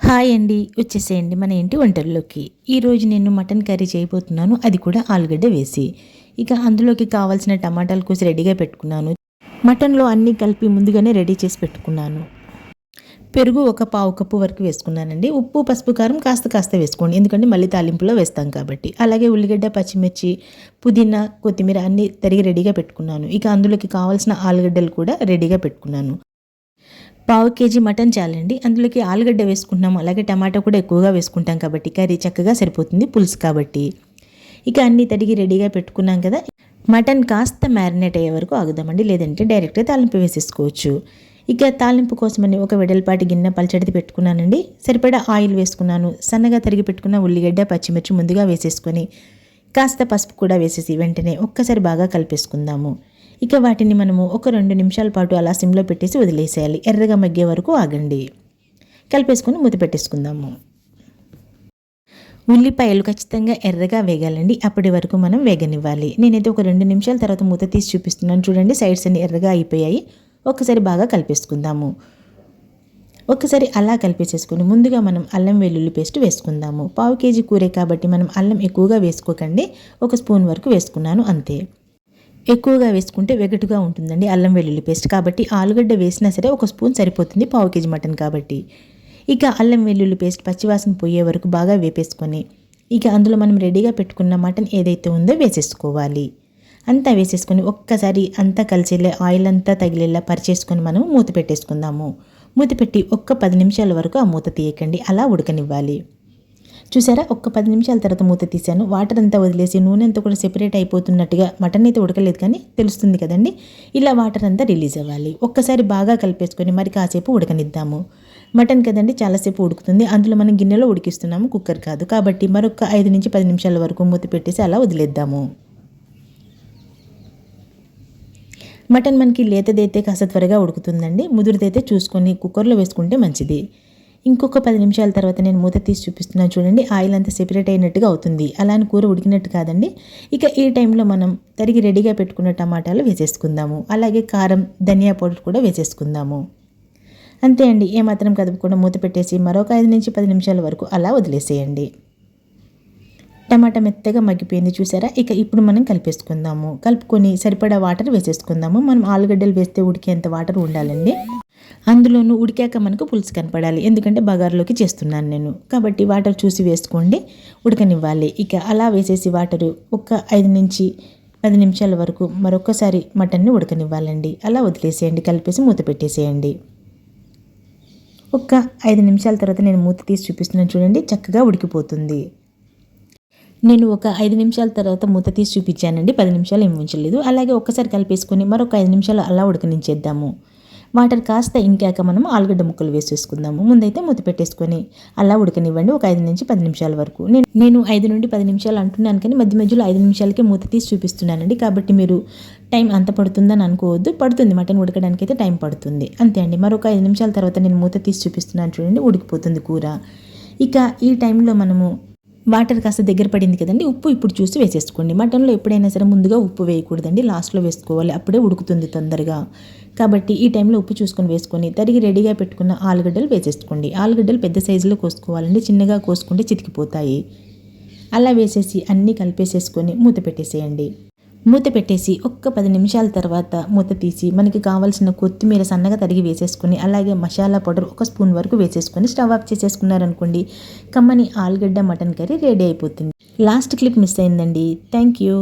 Hi అండి. వచ్చేసేయండి మన ఇంటి వంటల్లోకి. ఈరోజు నేను మటన్ కర్రీ చేయబోతున్నాను. అది కూడా ఆలుగడ్డ వేసి. ఇక అందులోకి కావాల్సిన టమాటాలు కోసి రెడీగా పెట్టుకున్నాను. మటన్లో అన్నీ కలిపి ముందుగానే రెడీ చేసి పెట్టుకున్నాను. పెరుగు ఒక పావు కప్పు వరకు వేసుకున్నానండి. ఉప్పు పసుపు కారం కాస్త కాస్త వేసుకోండి. ఎందుకంటే మళ్ళీ తాలింపులో వేస్తాం కాబట్టి. అలాగే ఉల్లిగడ్డ పచ్చిమిర్చి పుదీనా కొత్తిమీర అన్నీ తరిగి రెడీగా పెట్టుకున్నాను. ఇక అందులోకి కావాల్సిన ఆలుగడ్డలు కూడా రెడీగా పెట్టుకున్నాను. పావు కేజీ మటన్ చాలండి. అందులోకి ఆలుగడ్డ వేసుకుంటున్నాము. అలాగే టమాటా కూడా ఎక్కువగా వేసుకుంటాం కాబట్టి కర్రీ చక్కగా సరిపోతుంది పులుసు కాబట్టి. ఇక అన్నీ తడిగి రెడీగా పెట్టుకున్నాం కదా. మటన్ కాస్త మ్యారినేట్ అయ్యే వరకు ఆగుదామండి. లేదంటే డైరెక్ట్గా తాలింపు వేసేసుకోవచ్చు. ఇక తాలింపు కోసమని ఒక వెడల్పాటి గిన్నె పల్చడిది పెట్టుకున్నానండి. సరిపడా ఆయిల్ వేసుకున్నాను. సన్నగా తరిగి పెట్టుకున్న ఉల్లిగడ్డ పచ్చిమిర్చి ముందుగా వేసేసుకొని కాస్త పసుపు కూడా వేసేసి వెంటనే ఒక్కసారి బాగా కలిపేసుకుందాము. ఇక వాటిని మనము ఒక రెండు నిమిషాల పాటు అలా సిమ్లో పెట్టేసి వదిలేసేయాలి. ఎర్రగా మగ్గే వరకు ఆగండి. కలిపేసుకొని మూత పెట్టేసుకుందాము. ఉల్లిపాయలు ఖచ్చితంగా ఎర్రగా వేగాలండి. అప్పటి వరకు మనం వేగనివ్వాలి. నేనైతే ఒక రెండు నిమిషాల తర్వాత మూత తీసి చూపిస్తున్నాను. చూడండి సైడ్స్ అన్ని ఎర్రగా అయిపోయాయి. ఒక్కసారి బాగా కలిపేసుకుందాము. ఒక్కసారి అలా కలిపేసేసుకొని ముందుగా మనం అల్లం వెల్లుల్లి పేస్ట్ వేసుకుందాము. పావు కేజీ కూరే కాబట్టి మనం అల్లం ఎక్కువగా వేసుకోకండి. ఒక స్పూన్ వరకు వేసుకున్నాను అంతే. ఎక్కువగా వేసుకుంటే వెగటుగా ఉంటుందండి అల్లం వెల్లుల్లి పేస్ట్. కాబట్టి ఆలుగడ్డ వేసినా సరే ఒక స్పూన్ సరిపోతుంది పావు కేజీ మటన్ కాబట్టి. ఇక అల్లం వెల్లుల్లి పేస్ట్ పచ్చివాసన పోయే వరకు బాగా వేపేసుకొని ఇక అందులో మనం రెడీగా పెట్టుకున్న మటన్ ఏదైతే ఉందో వేసేసుకోవాలి. అంతా వేసేసుకొని ఒక్కసారి అంతా కలిసేలా ఆయిల్ అంతా తగిలేలా పరిచేసుకొని మనం మూత పెట్టేసుకుందాము. మూత పెట్టి ఒక్క పది నిమిషాల వరకు ఆ మూత తీయకండి అలా ఉడకనివ్వాలి. చూసారా? ఒక్క పది నిమిషాల తర్వాత మూత తీసాను వాటర్ అంతా వదిలేసి నూనె అంతా కూడా సెపరేట్ అయిపోతున్నట్టుగా మటన్ అయితే ఉడకలేదు కానీ తెలుస్తుంది కదండి. ఇలా వాటర్ అంతా రిలీజ్ అవ్వాలి. ఒక్కసారి బాగా కలిపేసుకొని మరి కాసేపు ఉడకనిద్దాము. మటన్ కదండి చాలాసేపు ఉడుకుతుంది. అందులో మనం గిన్నెలో ఉడికిస్తున్నాము. కుక్కర్ కాదు. కాబట్టి మరొక ఐదు నుంచి పది నిమిషాల వరకు మూత పెట్టేసి అలా వదిలేద్దాము. మటన్ మనకి లేతదైతే కాస్త త్వరగా ఉడుకుతుందండి. ముదురుదైతే చూసుకొని కుక్కర్లో వేసుకుంటే మంచిది. ఇంకొక పది నిమిషాల తర్వాత నేను మూత తీసి చూపిస్తున్నాను చూడండి. ఆయిల్ అంతా సెపరేట్ అయినట్టుగా అవుతుంది. అలా అని కూర ఉడికినట్టు కాదండి. ఇక ఈ టైంలో మనం తరిగి రెడీగా పెట్టుకున్న టమాటాలు వేసేసుకుందాము. అలాగే కారం ధనియా పౌడర్ కూడా వేసేసుకుందాము. అంతే అండి. ఏమాత్రం కదుపుకుండా మూత పెట్టేసి మరొక ఐదు నుంచి పది నిమిషాల వరకు అలా వదిలేసేయండి. టమాటా మెత్తగా మగ్గిపోయింది చూసారా? ఇక ఇప్పుడు మనం కలిపేసుకుందాము. కలుపుకొని సరిపడా వాటర్ వేసేసుకుందాము. మనం ఆలుగడ్డలు వేస్తే ఉడికేంత వాటర్ ఉండాలండి. అందులోనూ ఉడికాక మనకు పులుసు కనపడాలి. ఎందుకంటే బగారులోకి చేస్తున్నాను నేను. కాబట్టి వాటర్ చూసి వేసుకోండి. ఉడకనివ్వాలి. ఇక అలా వేసేసి వాటరు ఒక ఐదు నుంచి పది నిమిషాల వరకు మరొకసారి మటన్ని ఉడకనివ్వాలండి. అలా వదిలేసేయండి. కలిపేసి మూత పెట్టేసేయండి. ఒక్క ఐదు నిమిషాల తర్వాత నేను మూత తీసి చూపిస్తున్నాను చూడండి. చక్కగా ఉడికిపోతుంది. నేను ఒక ఐదు నిమిషాల తర్వాత మూత తీసి చూపించానండి. పది నిమిషాలు ఏమి ఉంచలేదు. అలాగే ఒక్కసారి కలిపేసుకొని మరొక ఐదు నిమిషాలు అలా ఉడకనించేద్దాము వాటర్ కాస్త ఇంకాక మనం ఆలుగడ్డ ముక్కలు వేసేసుకుందాము. ముందైతే మూత పెట్టేసుకొని అలా ఉడకనివ్వండి. ఒక ఐదు నుంచి పది నిమిషాల వరకు. నేను నేను ఐదు నుండి పది నిమిషాలు అంటున్నాను కానీ మధ్య మధ్యలో ఐదు నిమిషాలకే మూత తీసి చూపిస్తున్నానండి. కాబట్టి మీరు టైం అంత పడుతుందని అనుకోవద్దు. పడుతుంది. మటన్ ఉడకడానికి అయితే టైం పడుతుంది. అంతే అండి. మరొక ఐదు నిమిషాల తర్వాత నేను మూత తీసి చూపిస్తున్నాను చూడండి. ఉడికిపోతుంది కూర. ఇక ఈ టైంలో మనము వాటర్ కాస్త దగ్గర పడింది కదండి ఉప్పు ఇప్పుడు చూసి వేసేసుకోండి. మటన్లో ఎప్పుడైనా సరే ముందుగా ఉప్పు వేయకూడదండి లాస్ట్లో వేసుకోవాలి అప్పుడే ఉడుకుతుంది తొందరగా. కాబట్టి ఈ టైంలో ఉప్పు చూసుకొని వేసుకొని తరిగి రెడీగా పెట్టుకున్న ఆలుగడ్డలు వేసేసుకోండి. ఆలుగడ్డలు పెద్ద సైజులో కోసుకోవాలండి చిన్నగా కోసుకుంటే చితికిపోతాయి. అలా వేసేసి అన్నీ కలిపేసేసుకొని మూత పెట్టేసేయండి. మూత పెట్టేసి ఒక్క పది నిమిషాల తర్వాత మూత తీసి మనకి కావాల్సిన కొత్తిమీర సన్నగా తరిగి వేసేసుకుని అలాగే మసాలా పౌడర్ ఒక స్పూన్ వరకు వేసేసుకొని స్టవ్ ఆఫ్ చేసేసుకున్నారనుకోండి కమ్మని ఆలుగడ్డ మటన్ కర్రీ రెడీ అయిపోతుంది. లాస్ట్ క్లిప్ మిస్ అయిందండి. Thank you.